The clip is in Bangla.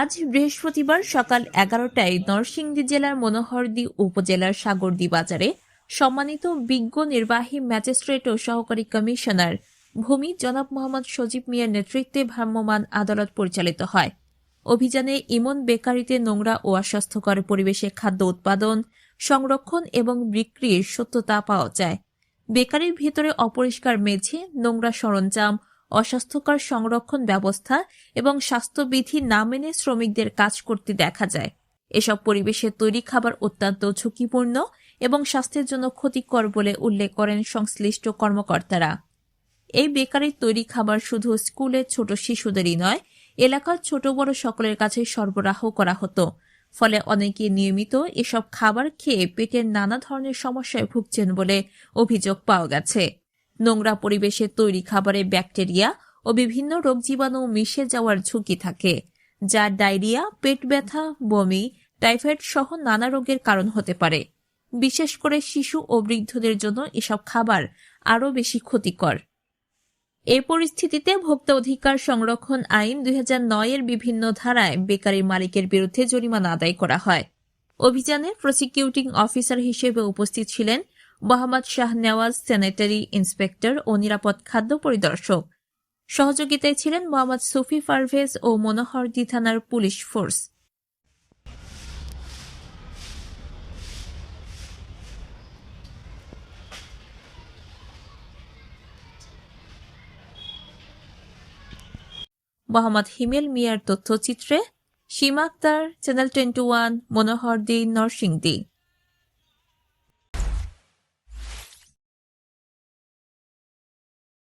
আজ বৃহস্পতিবার সকাল এগারোটায় নরসিংদী জেলার মনোহরদী উপজেলার সাগরদী বাজারে সম্মানিত বিজ্ঞ নির্বাহী ম্যাজিস্ট্রেট ও সহকারী কমিশনার ভূমি জনাব মোহাম্মদ সজীব মিয়ার নেতৃত্বে ভ্রাম্যমাণ আদালত পরিচালিত হয়। অভিযানে ইমন বেকারিতে নোংরা ও অস্বাস্থ্যকর পরিবেশে খাদ্য উৎপাদন, সংরক্ষণ এবং বিক্রির সত্যতা পাওয়া যায়। বেকারির ভিতরে অপরিষ্কার মেঝে, নোংরা সরঞ্জাম, অস্বাস্থ্যকর সংরক্ষণ ব্যবস্থা এবং স্বাস্থ্যবিধি না মেনে শ্রমিকদের কাজ করতে দেখা যায়। এসব পরিবেশে তৈরি খাবার অত্যন্ত ঝুঁকিপূর্ণ এবং স্বাস্থ্যের জন্য ক্ষতিকর বলে উল্লেখ করেন সংশ্লিষ্ট কর্মকর্তারা। এই বেকারির তৈরি খাবার শুধু স্কুলের ছোট শিশুদেরই নয়, এলাকার ছোট বড় সকলের কাছে সরবরাহ করা হতো। ফলে অনেকে নিয়মিত এসব খাবার খেয়ে পেটের নানা ধরনের সমস্যায় ভুগছেন বলে অভিযোগ পাওয়া গেছে। নোংরা পরিবেশে তৈরি খাবারে ব্যাকটেরিয়া ও বিভিন্ন রোগ জীবাণু মিশে যাওয়ার ঝুঁকি থাকে, যা ডায়রিয়া, পেট ব্যথা, বমি, টাইফয়েড সহ নানা রোগের কারণ হতে পারে। বিশেষ করে শিশু ও বৃদ্ধদের জন্য এসব খাবার আরও বেশি ক্ষতিকর। এই পরিস্থিতিতে ভোক্তা অধিকার সংরক্ষণ আইন দুই এর বিভিন্ন ধারায় বেকারি মালিকের বিরুদ্ধে জরিমানা আদায় করা হয়। অভিযানে প্রসিকিউটিং অফিসার হিসেবে উপস্থিত ছিলেন মোহাম্মদ শাহ নেওয়াজ স্যানিটারি ইন্সপেক্টর ও নিরাপদ খাদ্য পরিদর্শক। সহযোগিতায় ছিলেন মোহাম্মদ সুফি পারভেজ ও মনোহরদি থানার পুলিশ ফোর্স। মোহাম্মদ হিমেল মিয়ার তথ্যচিত্রে Seema Akter channel twenty one Monohardi Narsingdi.